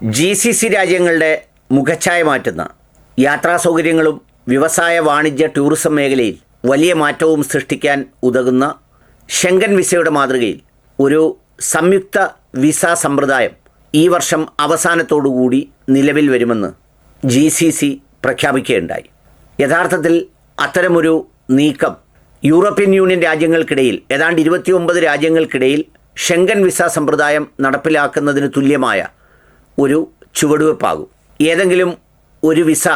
G C C രാജ്യങ്ങളുടെ മുഖച്ഛായ മാറ്റുന്ന യാത്രാ സൗകര്യങ്ങളും വ്യവസായ വാണിജ്യ ടൂറിസം മേഖലയിൽ വലിയ മാറ്റവും സൃഷ്ടിക്കാൻ ഉതകുന്ന ഷെങ്കൻ വിസയുടെ മാതൃകയിൽ ഒരു സംയുക്ത വിസ സമ്പ്രദായം ഈ വർഷം അവസാനത്തോടുകൂടി നിലവിൽ വരുമെന്ന് ജി സി സി പ്രഖ്യാപിക്കുകയുണ്ടായി. യഥാർത്ഥത്തിൽ അത്തരമൊരു നീക്കം യൂറോപ്യൻ യൂണിയൻ രാജ്യങ്ങൾക്കിടയിൽ ഏതാണ്ട് ഇരുപത്തിയൊമ്പത് രാജ്യങ്ങൾക്കിടയിൽ ഷെങ്കൻ വിസ സമ്പ്രദായം നടപ്പിലാക്കുന്നതിന് തുല്യമായ ഒരു ചുവടുവെപ്പാകും. ഏതെങ്കിലും ഒരു വിസ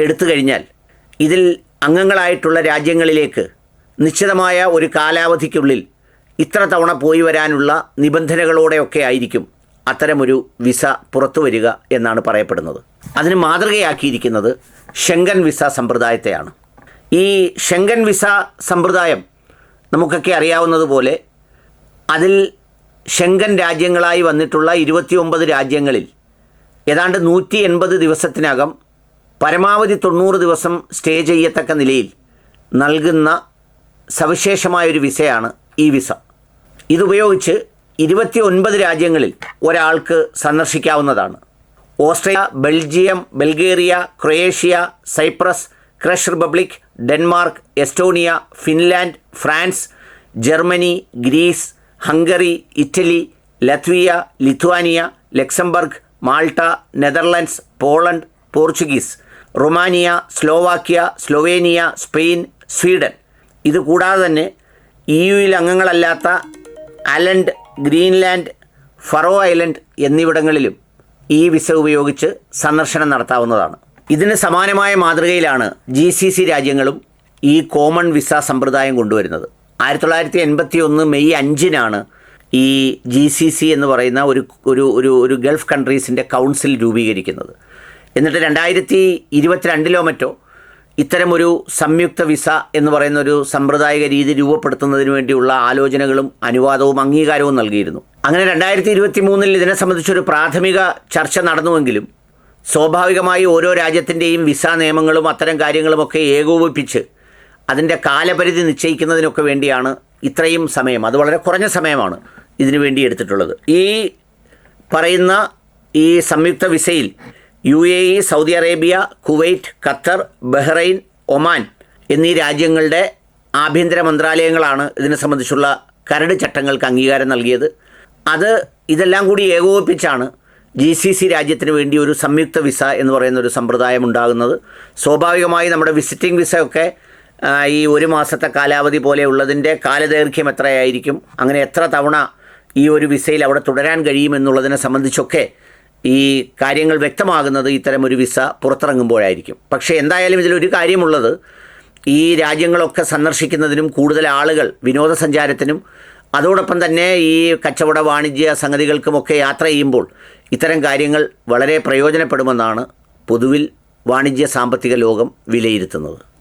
എടുത്തു കഴിഞ്ഞാൽ ഇതിൽ അംഗങ്ങളായിട്ടുള്ള രാജ്യങ്ങളിലേക്ക് നിശ്ചിതമായ ഒരു കാലാവധിക്കുള്ളിൽ ഇത്ര തവണ പോയി വരാനുള്ള നിബന്ധനകളോടെയൊക്കെ ആയിരിക്കും അത്തരമൊരു വിസ പുറത്തു വരിക എന്നാണ് പറയപ്പെടുന്നത്. അതിന് മാതൃകയാക്കിയിരിക്കുന്നത് ഷെങ്കൻ വിസ സമ്പ്രദായത്തെയാണ്. ഈ ഷെങ്കൻ വിസ സമ്പ്രദായം നമുക്കൊക്കെ അറിയാവുന്നതുപോലെ അതിൽ ഷെങ്കൻ രാജ്യങ്ങളായി വന്നിട്ടുള്ള ഇരുപത്തിയൊമ്പത് രാജ്യങ്ങളിൽ ഏതാണ്ട് നൂറ്റി എൺപത് ദിവസത്തിനകം പരമാവധി തൊണ്ണൂറ് ദിവസം സ്റ്റേ ചെയ്യത്തക്ക നിലയിൽ നൽകുന്ന സവിശേഷമായൊരു വിസയാണ് ഈ വിസ. ഇതുപയോഗിച്ച് ഇരുപത്തി ഒൻപത് രാജ്യങ്ങളിൽ ഒരാൾക്ക് സന്ദർശിക്കാവുന്നതാണ്. Australia Belgium Bulgaria Croatia Cyprus Czech Republic Denmark Estonia Finland France Germany Greece Hungary Italy Latvia Lithuania Luxembourg Malta Netherlands Poland Portuguese Romania Slovakia Slovenia Spain Sweden. ഇതുകൂടാതെ തന്നെ ഇ യുയിൽ അംഗങ്ങളല്ലാത്ത അലൻഡ് ഗ്രീൻലാൻഡ് ഫറോ ഐലൻഡ് എന്നിവിടങ്ങളിലും ഈ visa ഉപയോഗിച്ച് സന്ദർശനം നടത്താവുന്നതാണ്. ഇതിന് സമാനമായ മാതൃകയിലാണ് ജി സി സി രാജ്യങ്ങളും ഈ കോമൺ വിസ സമ്പ്രദായം കൊണ്ടുവരുന്നത്. ആയിരത്തി തൊള്ളായിരത്തി എൺപത്തി ഒന്ന് മെയ് അഞ്ചിനാണ് ഈ ജി സി സി എന്ന് പറയുന്ന ഒരു ഒരു ഒരു ഒരു ഗൾഫ് കൺട്രീസിന്റെ കൗൺസിൽ രൂപീകരിക്കുന്നത്. എന്നിട്ട് രണ്ടായിരത്തി ഇരുപത്തിരണ്ടിലോ മറ്റോ ഇത്തരമൊരു സംയുക്ത വിസ എന്ന് പറയുന്ന ഒരു സമ്പ്രദായിക രീതി രൂപപ്പെടുത്തുന്നതിന് വേണ്ടിയുള്ള ആലോചനകളും അനുവാദവും അംഗീകാരവും നൽകിയിരുന്നു. അങ്ങനെ രണ്ടായിരത്തി ഇരുപത്തി മൂന്നിൽ ഇതിനെ സംബന്ധിച്ചൊരു പ്രാഥമിക ചർച്ച നടന്നുവെങ്കിലും സ്വാഭാവികമായി ഓരോ രാജ്യത്തിന്റെയും വിസ നിയമങ്ങളും അത്തരം കാര്യങ്ങളുമൊക്കെ ഏകോപിപ്പിച്ച് അതിന്റെ കാലപരിധി നിശ്ചയിക്കുന്നതിനൊക്കെ വേണ്ടിയാണ് ഇത്രയും സമയം അത് വളരെ കുറഞ്ഞ സമയമാണ് ഇതിനു വേണ്ടി എടുത്തിട്ടുള്ളത്. ഈ പറയുന്ന ഈ സംയുക്ത വിസയിൽ U A E Saudi Arabia Kuwait Qatar Bahrain Oman എന്നീ രാജ്യങ്ങളുടെ ആഭ്യന്തര മന്ത്രാലയങ്ങളാണ് ഇതിനെ സംബന്ധിച്ചുള്ള കരട് ചട്ടങ്ങൾക്ക് അംഗീകാരം നൽകിയത്. അത് ഇതെല്ലാം കൂടി ഏകോപിപ്പിച്ചാണ് ജി സി സി രാജ്യത്തിന് വേണ്ടി ഒരു സംയുക്ത വിസ എന്ന് പറയുന്ന ഒരു സമ്പ്രദായം ഉണ്ടാകുന്നത്. സ്വാഭാവികമായി നമ്മുടെ വിസിറ്റിംഗ് വിസ ഒക്കെ ആ, ഈ ഒരു മാസത്തെ കാലാവധി പോലെ ഉള്ളതിന്റെ കാലദൈർഘ്യം എത്രയായിരിക്കും? അങ്ങനെ എത്ര തവണ ഈ ഒരു വിസയിൽ അവിടെ തുടരാൻ കഴിയുമെന്നുള്ളതിനെ സംബന്ധിച്ചൊക്കെ ഈ കാര്യങ്ങൾ വ്യക്തമാകുന്നത് ഇത്തരം ഒരു വിസ പുറത്തിറങ്ങുമ്പോഴായിരിക്കും. പക്ഷേ എന്തായാലും ഇതിലൊരു കാര്യമുള്ളത് ഈ രാജ്യങ്ങളൊക്കെ സന്ദർശിക്കുന്നതിനും കൂടുതൽ ആളുകൾ വിനോദസഞ്ചാരത്തിനും അതോടൊപ്പം തന്നെ ഈ കച്ചവട വാണിജ്യ സംഗതികൾക്കുമൊക്കെ യാത്ര ചെയ്യുമ്പോൾ ഇത്തരം കാര്യങ്ങൾ വളരെ പ്രയോജനപ്പെടുമെന്നാണ് പൊതുവിൽ വാണിജ്യ സാമ്പത്തിക ലോകം വിലയിരുത്തുന്നത്.